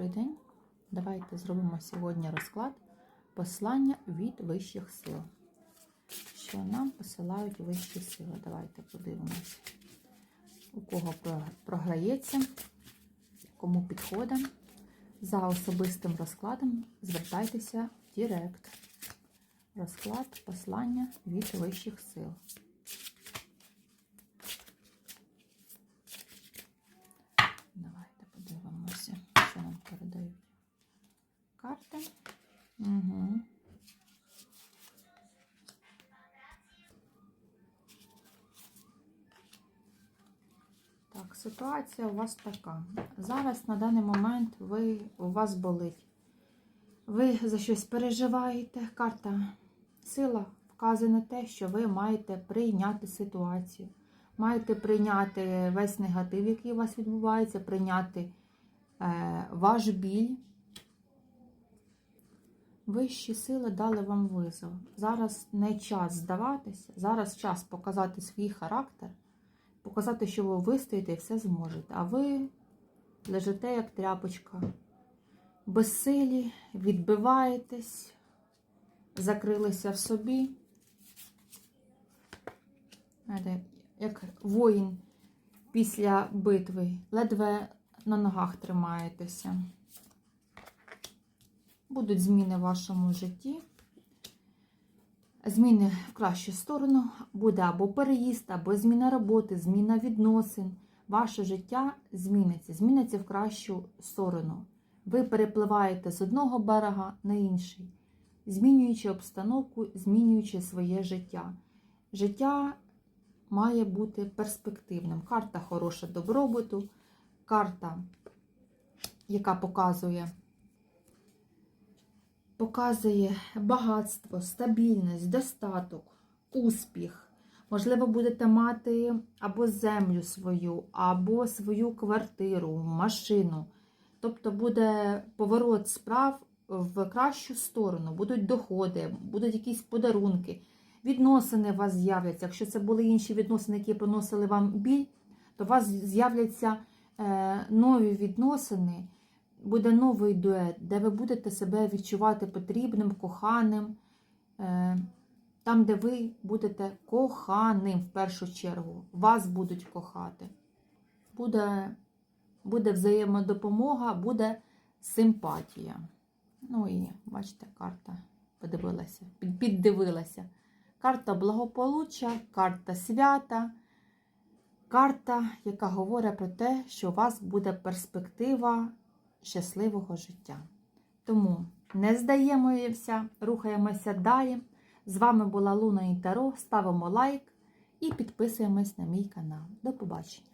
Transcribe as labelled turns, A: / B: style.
A: Добрий день. Давайте зробимо сьогодні розклад послання від вищих сил. Що нам посилають вищі сили? Давайте подивимося. У кого програється, кому підходить. За особистим розкладом звертайтеся в Директ. Розклад послання від вищих сил. Давайте подивимося, що нам передають. Карти. Угу. Так, ситуація у вас така. Зараз на даний момент ви, у вас болить. Ви за щось переживаєте. Карта сила вказує на те, що ви маєте прийняти ситуацію. Маєте прийняти весь негатив, який у вас відбувається, прийняти е, ваш біль. Вищі сили дали вам визов. Зараз не час здаватися, зараз час показати свій характер, показати, що ви вистоїте і все зможете. А ви лежите як тряпочка, безсилі, відбиваєтесь, закрилися в собі. Знаєте, як воїн після битви, ледве на ногах тримаєтеся. Будуть зміни в вашому житті. Зміни в кращу сторону буде або переїзд, або зміна роботи, зміна відносин. Ваше життя зміниться, зміниться в кращу сторону. Ви перепливаєте з одного берега на інший, змінюючи обстановку, змінюючи своє життя. Життя має бути перспективним. Карта хороша добробуту, карта, яка показує показує багатство, стабільність, достаток, успіх. Можливо, будете мати або землю свою, або свою квартиру, машину. Тобто буде поворот справ в кращу сторону, будуть доходи, будуть якісь подарунки, відносини у вас з'являться. Якщо це були інші відносини, які приносили вам біль, то у вас з'являться е, нові відносини буде новий дует, де ви будете себе відчувати потрібним, коханим, е, там, де ви будете коханим в першу чергу. Вас будуть кохати. Буде, буде взаємодопомога, буде симпатія. Ну і бачите, карта подивилася, піддивилася. Карта благополуччя, карта свята. Карта, яка говорить про те, що у вас буде перспектива щасливого життя. Тому не здаємося, рухаємося далі. З вами була Луна і Таро. Ставимо лайк і підписуємось на мій канал. До побачення!